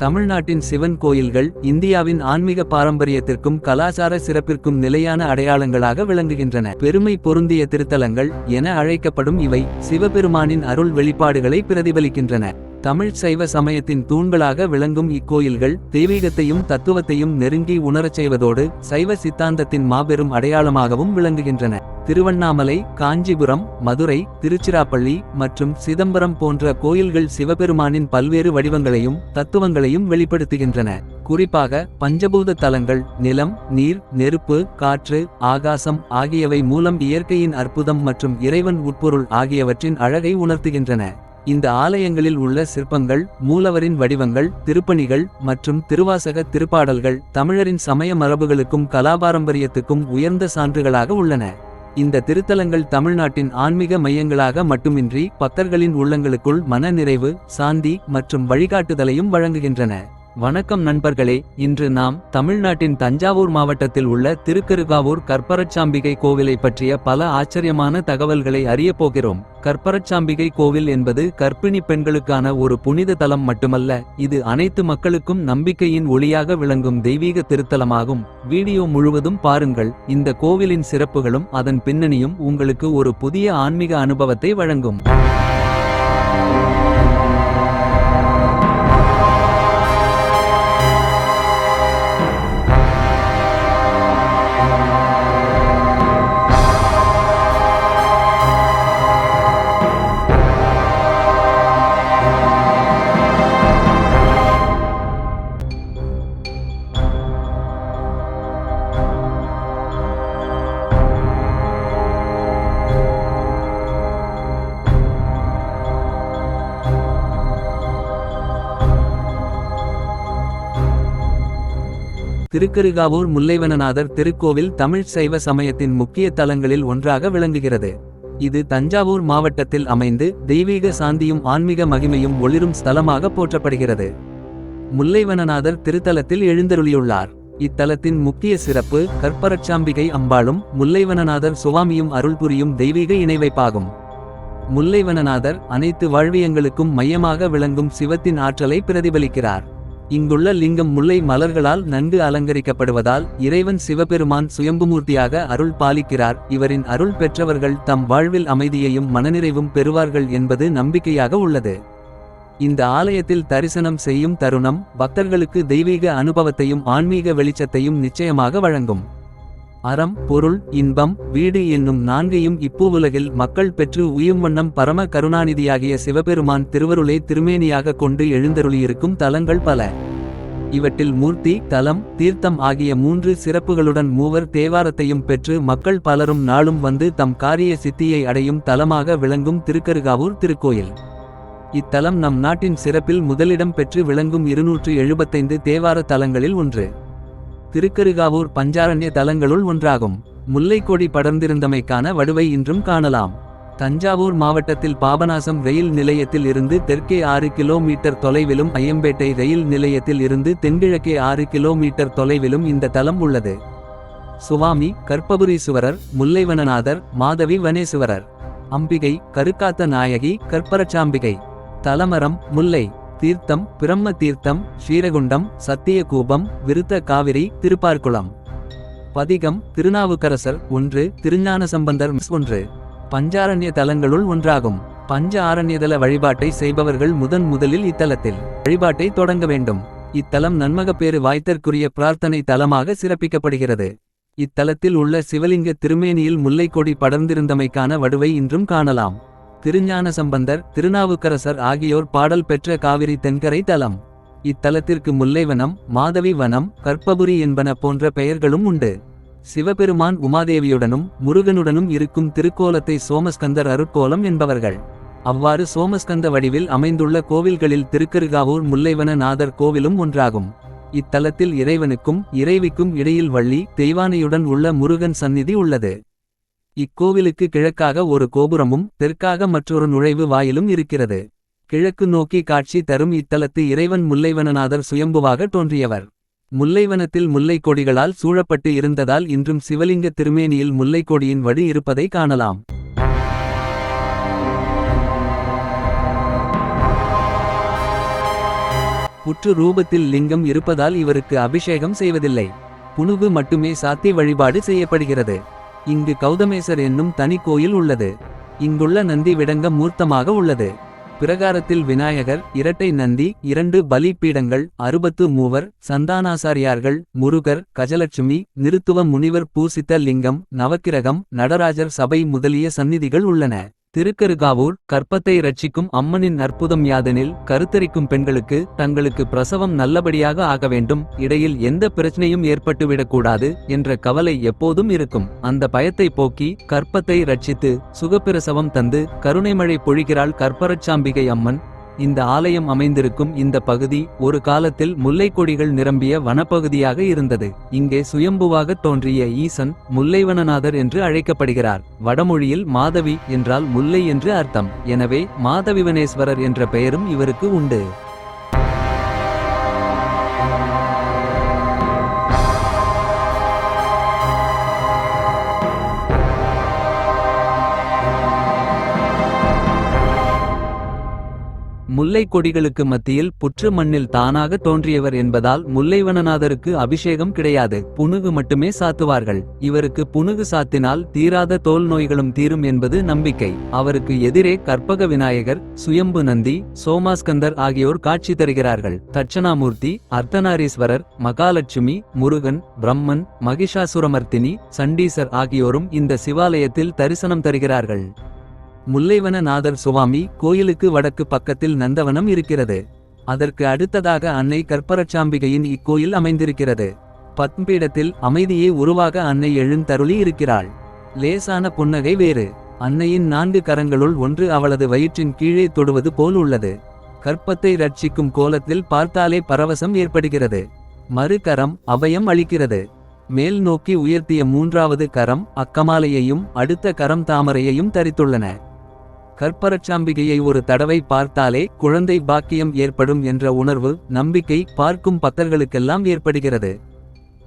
தமிழ்நாட்டின் சிவன் கோயில்கள் இந்தியாவின் ஆன்மீக பாரம்பரியத்திற்கும் கலாச்சார சிறப்பிற்கும் நிலையான அடையாளங்களாக விளங்குகின்றன. பெருமை பொருந்திய திருத்தலங்கள் என அழைக்கப்படும் இவை சிவபெருமானின் அருள் வெளிப்பாடுகளை பிரதிபலிக்கின்றன. தமிழ் சைவ சமயத்தின் தூண்களாக விளங்கும் இக்கோயில்கள் தெய்வீகத்தையும் தத்துவத்தையும் நெருங்கி உணரச் செய்வதோடு சைவ சித்தாந்தத்தின் மாபெரும் அடையாளமாகவும் விளங்குகின்றன. திருவண்ணாமலை காஞ்சிபுரம் மதுரை திருச்சிராப்பள்ளி மற்றும் சிதம்பரம் போன்ற கோயில்கள் சிவபெருமானின் பல்வேறு வடிவங்களையும் தத்துவங்களையும் வெளிப்படுத்துகின்றன. குறிப்பாக பஞ்சபூத தலங்கள் நிலம் நீர் நெருப்பு காற்று ஆகாசம் ஆகியவை மூலம் இயற்கையின் அற்புதம் மற்றும் இறைவன் உட்பொருள் ஆகியவற்றின் அழகை உணர்த்துகின்றன. இந்த ஆலயங்களில் உள்ள சிற்பங்கள் மூலவரின் வடிவங்கள் திருப்பணிகள் மற்றும் திருவாசக திருப்பாடல்கள் தமிழரின் சமய மரபுகளுக்கும் கலாபாரம்பரியத்துக்கும் உயர்ந்த சான்றுகளாக உள்ளன. இந்த திருத்தலங்கள் தமிழ்நாட்டின் ஆன்மீக மையங்களாக மட்டுமின்றி பக்தர்களின் உள்ளங்களுக்குள் மன நிறைவு சாந்தி மற்றும் வழிகாட்டுதலையும் வழங்குகின்றன. வணக்கம் நண்பர்களே இன்று நாம் தமிழ்நாட்டின் தஞ்சாவூர் மாவட்டத்தில் உள்ள திருக்கருகாவூர் கற்பரச்சாம்பிகை கோவிலை பற்றிய பல ஆச்சரியமான தகவல்களை அறியப் போகிறோம். கற்பரச்சாம்பிகை கோவில் என்பது கர்ப்பிணி பெண்களுக்கான ஒரு புனித தலம் மட்டுமல்ல இது அனைத்து மக்களுக்கும் நம்பிக்கையின் ஒளியாக விளங்கும் தெய்வீக திருத்தலமாகும். வீடியோ முழுவதும் பாருங்கள் இந்த கோவிலின் சிறப்புகளும் அதன் பின்னணியும் உங்களுக்கு ஒரு புதிய ஆன்மீக அனுபவத்தை வழங்கும். திருக்கருகாவூர் முல்லைவனநாதர் திருக்கோவில் தமிழ் சைவ சமயத்தின் முக்கிய தலங்களில் ஒன்றாக விளங்குகிறது. இது தஞ்சாவூர் மாவட்டத்தில் அமைந்து தெய்வீக சாந்தியும் ஆன்மீக மகிமையும் ஒளிரும் ஸ்தலமாக போற்றப்படுகிறது. முல்லைவனநாதர் திருத்தலத்தில் எழுந்தருளியுள்ளார். இத்தலத்தின் முக்கிய சிறப்பு கற்பரச்சாம்பிகை அம்பாளும் முல்லைவனநாதர் சுவாமியும் அருள் புரியும் தெய்வீக இணைவைப்பாகும். முல்லைவனநாதர் அனைத்து வாழ்வியங்களுக்கும் மையமாக விளங்கும் சிவத்தின் ஆற்றலை பிரதிபலிக்கிறார். இங்குள்ள லிங்கம் முல்லை மலர்களால் நன்கு அலங்கரிக்கப்படுவதால் இறைவன் சிவபெருமான் சுயம்புமூர்த்தியாக அருள் பாலிக்கிறார். இவரின் அருள் பெற்றவர்கள் தம் வாழ்வில் அமைதியையும் மனநிறைவும் பெறுவார்கள் என்பது நம்பிக்கையாக உள்ளது. இந்த ஆலயத்தில் தரிசனம் செய்யும் தருணம் பக்தர்களுக்கு தெய்வீக அனுபவத்தையும் ஆன்மீக வெளிச்சத்தையும் நிச்சயமாக வழங்கும். அறம் பொருள் இன்பம் வீடு என்னும் நான்கையும் இப்பூவுலகில் மக்கள் பெற்று உயும் வண்ணம் பரம கருணாநிதியாகிய சிவபெருமான் திருவருளே திருமேனியாக கொண்டு எழுந்தருளியிருக்கும் தலங்கள் பல. இவற்றில் மூர்த்தி தலம் தீர்த்தம் ஆகிய மூன்று சிறப்புகளுடன் மூவர் தேவாரத்தையும் பெற்று மக்கள் பலரும் நாளும் வந்து தம் காரிய சித்தியை அடையும் தலமாக விளங்கும் திருக்கருகாவூர் திருக்கோயில். இத்தலம் நம் நாட்டின் சிறப்பில் முதலிடம் பெற்று விளங்கும் இருநூற்று எழுபத்தைந்து தேவார தலங்களில் ஒன்று. திருக்கருகாவூர் பஞ்சாரண்ய தலங்களுள் ஒன்றாகும். முல்லைக்கொடி படர்ந்திருந்தமைக்கான வடுவை இன்றும் காணலாம். தஞ்சாவூர் மாவட்டத்தில் பாபநாசம் ரயில் நிலையத்தில் இருந்து தெற்கே ஆறு கிலோமீட்டர் தொலைவிலும் ஐயம்பேட்டை ரயில் நிலையத்தில் இருந்து தென்கிழக்கே ஆறு கிலோமீட்டர் தொலைவிலும் இந்த தலம் உள்ளது. சுவாமி கற்பபுரீசுவரர் முல்லைவனநாதர் மாதவி வனேசுவரர் அம்பிகை கருக்காத்த நாயகி கற்பரச்சாம்பிகை தலமரம் முல்லை. தீர்த்தம் பிரம்ம தீர்த்தம் ஸ்ரீரகுண்டம் சத்தியகூபம் விருத்த காவிரி திருப்பார்குளம். பதிகம் திருநாவுக்கரசர் ஒன்று திருஞான சம்பந்தர் மிஸ் ஒன்று. பஞ்சாரண்ய தலங்களுள் ஒன்றாகும். பஞ்ச ஆரண்யதல வழிபாட்டை செய்பவர்கள் முதன் முதலில் இத்தலத்தில். வழிபாட்டை தொடங்க வேண்டும். இத்தலம் நன்மகப்பேறு வாய்த்தற்குரிய பிரார்த்தனை தலமாக சிறப்பிக்கப்படுகிறது. இத்தலத்தில் உள்ள சிவலிங்க திருமேனியில் முல்லைக்கொடி படர்ந்திருந்தமைக்கான வடுவை இன்றும் காணலாம். திருஞான சம்பந்தர் திருநாவுக்கரசர் ஆகியோர் பாடல் பெற்ற காவிரி தென்கரை தலம். இத்தலத்திற்கு முல்லைவனம் மாதவி வனம் கற்பபுரி என்பன போன்ற பெயர்களும் உண்டு. சிவபெருமான் உமாதேவியுடனும் முருகனுடனும் இருக்கும் திருக்கோலத்தை சோமஸ்கந்தர் அருட்கோலம் என்பவர்கள். அவ்வாறு சோமஸ்கந்த வடிவில் அமைந்துள்ள கோவில்களில் திருக்கருகாவூர் முல்லைவன நாதர் கோவிலும் ஒன்றாகும். இத்தலத்தில் இறைவனுக்கும் இறைவிக்கும் இடையில் வள்ளி தெய்வானையுடன் உள்ள முருகன் சந்நிதி உள்ளது. இக்கோவிலுக்கு கிழக்காக ஒரு கோபுரமும் தெற்காக மற்றொரு நுழைவு வாயிலும் இருக்கிறது. கிழக்கு நோக்கி காட்சி தரும் இத்தலத்து இறைவன் முல்லைவனநாதர் சுயம்புவாக தோன்றியவர். முல்லைவனத்தில் முல்லைக் கொடிகளால் சூழப்பட்டு இருந்ததால் இன்றும் சிவலிங்க திருமேனியில் முல்லைக்கொடியின் வழி வடி இருப்பதை காணலாம். புற்று ரூபத்தில் லிங்கம் இருப்பதால் இவருக்கு அபிஷேகம் செய்வதில்லை. புனுகு மட்டுமே சாத்தி வழிபாடு செய்யப்படுகிறது. இங்கு கௌதமேசர் என்னும் தனி கோயில் உள்ளது. இங்குள்ள நந்தி விடங்க மூர்த்தமாக உள்ளது. பிரகாரத்தில் விநாயகர் இரட்டை நந்தி இரண்டு பலி பீடங்கள் அறுபத்து மூவர் சந்தானாசாரியார்கள் முருகர் கஜலட்சுமி நிருத்துவ முனிவர் பூசித்த லிங்கம் நவக்கிரகம் நடராஜர் சபை முதலிய சந்நிதிகள் உள்ளன. திருக்கருகாவூர் கற்பத்தை ரட்சிக்கும் அம்மனின் அற்புதம் யாதெனில் கருத்தரிக்கும் பெண்களுக்கு தங்களுக்கு பிரசவம் நல்லபடியாக ஆக வேண்டும். இடையில் எந்த பிரச்சனையும் ஏற்பட்டுவிடக்கூடாது என்ற கவலை எப்போதும் இருக்கும். அந்த பயத்தை போக்கி கற்பத்தை ரட்சித்து சுகப்பிரசவம் தந்து கருணைமழை பொழிகிறாள் கற்பரச்சாம்பிகை அம்மன். இந்த ஆலயம் அமைந்திருக்கும் இந்த பகுதி ஒரு காலத்தில் முல்லை கொடிகள் நிரம்பிய வனப்பகுதியாக இருந்தது. இங்கே சுயம்புவாகத் தோன்றிய ஈசன் முல்லைவனநாதர் என்று அழைக்கப்படுகிறார். வடமொழியில் மாதவி என்றால் முல்லை என்று அர்த்தம். எனவே மாதவிவனேஸ்வரர் என்ற பெயரும் இவருக்கு உண்டு. முல்லை கொடிகளுக்கு மத்தியில் புற்று மண்ணில் தானாக தோன்றியவர் என்பதால் முல்லைவனநாதருக்கு அபிஷேகம் கிடையாது. புனுகு மட்டுமே சாத்துவார்கள். இவருக்கு புனுகு சாத்தினால் தீராத தோல் நோய்களும் தீரும் என்பது நம்பிக்கை. அவருக்கு எதிரே கற்பக விநாயகர் சுயம்பு நந்தி சோமாஸ்கந்தர் ஆகியோர் காட்சி தருகிறார்கள். தட்சணாமூர்த்தி அர்த்தநாரீஸ்வரர் மகாலட்சுமி முருகன் பிரம்மன் மகிஷாசுரமர்த்தினி சண்டீசர் ஆகியோரும் இந்த சிவாலயத்தில் தரிசனம் தருகிறார்கள். முல்லைவனநாதர் சுவாமி கோயிலுக்கு வடக்கு பக்கத்தில் நந்தவனம் இருக்கிறது. அதற்கு அடுத்ததாக அன்னை கற்பரச்சாம்பிகையின் இக்கோயில் அமைந்திருக்கிறது. பத்ம்பீடத்தில் அமைதியே உருவாக அன்னை எழுந்தருளி இருக்கிறாள். லேசான புன்னகை வேறு. அன்னையின் நான்கு கரங்களுள் ஒன்று அவளது வயிற்றின் கீழே தொடுவது போல் உள்ளது. கற்பத்தை ரட்சிக்கும் கோலத்தில் பார்த்தாலே பரவசம் ஏற்படுகிறது. மறு கரம் அளிக்கிறது. மேல் நோக்கி உயர்த்திய மூன்றாவது கரம் அக்கமாலையையும் அடுத்த கரம் தாமரையையும் தரித்துள்ளன. கற்பரச்சாம்பிகையை ஒரு தடவை பார்த்தாலே குழந்தை பாக்கியம் ஏற்படும் என்ற உணர்வு நம்பிக்கை பார்க்கும் பக்தர்களுக்கெல்லாம் ஏற்படுகிறது.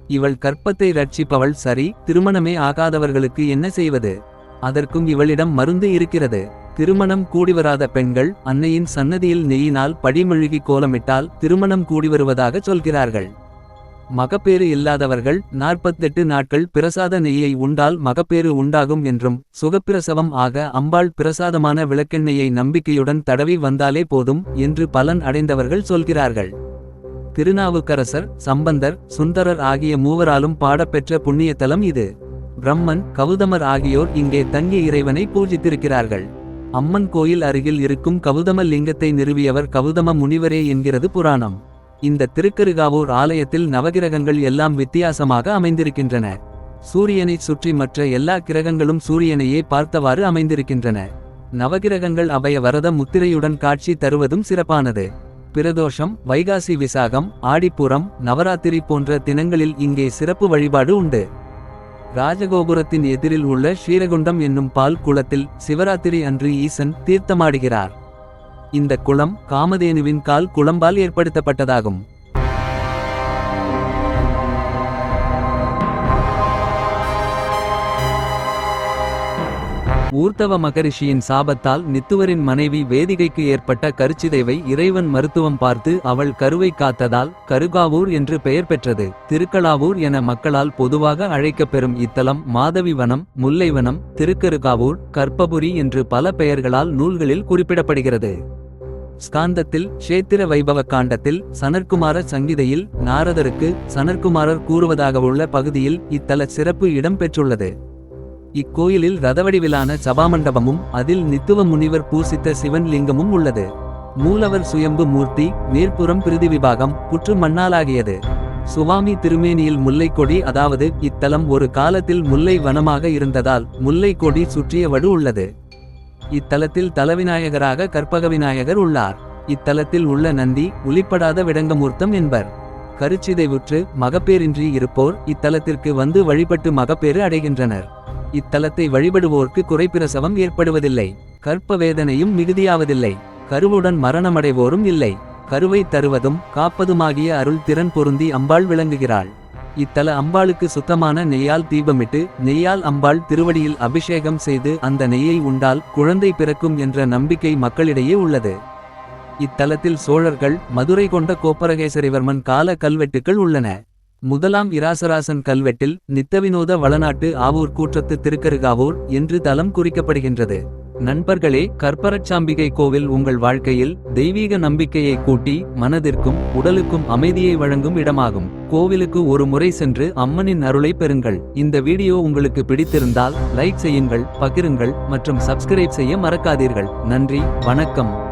இவள் கற்பத்தை ரட்சிப்பவள் சரி திருமணமே ஆகாதவர்களுக்கு என்ன செய்வது? அதற்கும் இவளிடம் மருந்து இருக்கிறது. திருமணம் கூடிவராத பெண்கள் அன்னையின் சன்னதியில் நெய்யினால் படிமெழுகி கோலமிட்டால் திருமணம் கூடிவருவதாக சொல்கிறார்கள். மகப்பேறு இல்லாதவர்கள் நாற்பத்தெட்டு நாட்கள் பிரசாத நெய்யை உண்டால் மகப்பேறு உண்டாகும் என்றும் சுகப்பிரசவம் ஆக அம்பாள் பிரசாதமான விளக்கெண்ணெயை நம்பிக்கையுடன் தடவி வந்தாலே போதும் என்று பலன் அடைந்தவர்கள் சொல்கிறார்கள். திருநாவுக்கரசர் சம்பந்தர் சுந்தரர் ஆகிய மூவராலும் பாடப்பெற்ற புண்ணியத்தலம் இது. பிரம்மன் கவுதமர் ஆகியோர் இங்கே தங்கிய இறைவனை பூஜித்திருக்கிறார்கள். அம்மன் கோயில் அருகில் இருக்கும் கவுதம லிங்கத்தை நிறுவியவர் கவுதம முனிவரே என்கிறது புராணம். இந்த திருக்கருகாவூர் ஆலயத்தில் நவகிரகங்கள் எல்லாம் வித்தியாசமாக அமைந்திருக்கின்றன. சூரியனை சுற்றி மற்ற எல்லா கிரகங்களும் சூரியனையே பார்த்தவாறு அமைந்திருக்கின்றன. நவகிரகங்கள் அபய வரத முத்திரையுடன் காட்சி தருவதும் சிறப்பானது. பிரதோஷம் வைகாசி விசாகம் ஆடிப்புறம் நவராத்திரி போன்ற தினங்களில் இங்கே சிறப்பு வழிபாடு உண்டு. ராஜகோபுரத்தின் எதிரில் உள்ள ஸ்ரீரகுண்டம் என்னும் பால் குளத்தில் சிவராத்திரி அன்று ஈசன் தீர்த்தமாடுகிறார். இந்த குளம் காமதேனுவின் கால் குளம்பால் ஏற்படுத்தப்பட்டதாகும். ஊர்த்தவ மகரிஷியின் சாபத்தால் நித்துவரின் மனைவி வேதிகைக்கு ஏற்பட்ட கருச்சிதைவை இறைவன் மருத்துவம் பார்த்து அவள் கருவை காத்ததால் கருகாவூர் என்று பெயர் பெற்றது. திருக்கலாவூர் என மக்களால் பொதுவாக அழைக்கப்பெறும் இத்தலம் மாதவிவனம் முல்லைவனம் திருக்கருகாவூர் கற்பபுரி என்று பல பெயர்களால் நூல்களில் குறிப்பிடப்படுகிறது. ஸ்காந்தத்தில் க்ஷேத்திர வைபவ காண்டத்தில் சனற்குமார சங்கிதையில் நாரதருக்கு சனற்குமாரர் கூறுவதாகவுள்ள பகுதியில் இத்தல சிறப்பு இடம் பெற்றுள்ளது இக்கோயிலில் ரதவடிவிலான சபாமண்டபமும் அதில் நித்துவ முனிவர் பூசித்த சிவன் லிங்கமும் உள்ளது. மூலவர் சுயம்பு மூர்த்தி மேற்புறம் பிரிதி விபாகம் புற்று மண்ணாலாகியது. சுவாமி திருமேனியில் முல்லைக்கொடி அதாவது இத்தலம் ஒரு காலத்தில் முல்லை வனமாக இருந்ததால் முல்லைக்கொடி சுற்றிய வடு உள்ளது. இத்தலத்தில் தலவிநாயகராக கற்பக விநாயகர் உள்ளார். இத்தலத்தில் உள்ள நந்தி உளிப்படாத விடங்கமூர்த்தம் என்பர். கருச்சிதைவுற்று மகப்பேரின்றி இருப்போர் இத்தலத்திற்கு வந்து வழிபட்டு மகப்பேறு அடைகின்றனர். இத்தலத்தை வழிபடுவோர்க்கு குறைப்பிரசவம் ஏற்படுவதில்லை. கற்ப வேதனையும் மிகுதியாவதில்லை. கருவுடன் மரணமடைவோரும் இல்லை. கருவை தருவதும் காப்பதுமாகிய அருள் திறன் பொருந்தி அம்பாள் விளங்குகிறாள். இத்தல அம்பாளுக்கு சுத்தமான நெய்யால் தீபமிட்டு நெய்யால் அம்பாள் திருவடியில் அபிஷேகம் செய்து அந்த நெய்யை உண்டால் குழந்தை பிறக்கும் என்ற நம்பிக்கை மக்களிடையே உள்ளது. இத்தலத்தில் சோழர்கள் மதுரை கொண்ட கோப்பரகேசரிவர்மன் கால கல்வெட்டுக்கள் உள்ளன. முதலாம் இராசராசன் கல்வெட்டில் நித்தவினோத வளநாட்டு ஆவூர் கூற்றத்து திருக்கருகாவூர் என்று தலம் குறிக்கப்படுகின்றது. நண்பர்களே கற்பரச்சாம்பிகை கோவில் உங்கள் வாழ்க்கையில் தெய்வீக நம்பிக்கையை கூட்டி மனதிற்கும் உடலுக்கும் அமைதியை வழங்கும் இடமாகும். கோவிலுக்கு ஒரு முறை சென்று அம்மனின் அருளை பெறுங்கள். இந்த வீடியோ உங்களுக்கு பிடித்திருந்தால் லைக் செய்யுங்கள் பகிருங்கள் மற்றும் சப்ஸ்கிரைப் செய்ய மறக்காதீர்கள். நன்றி வணக்கம்.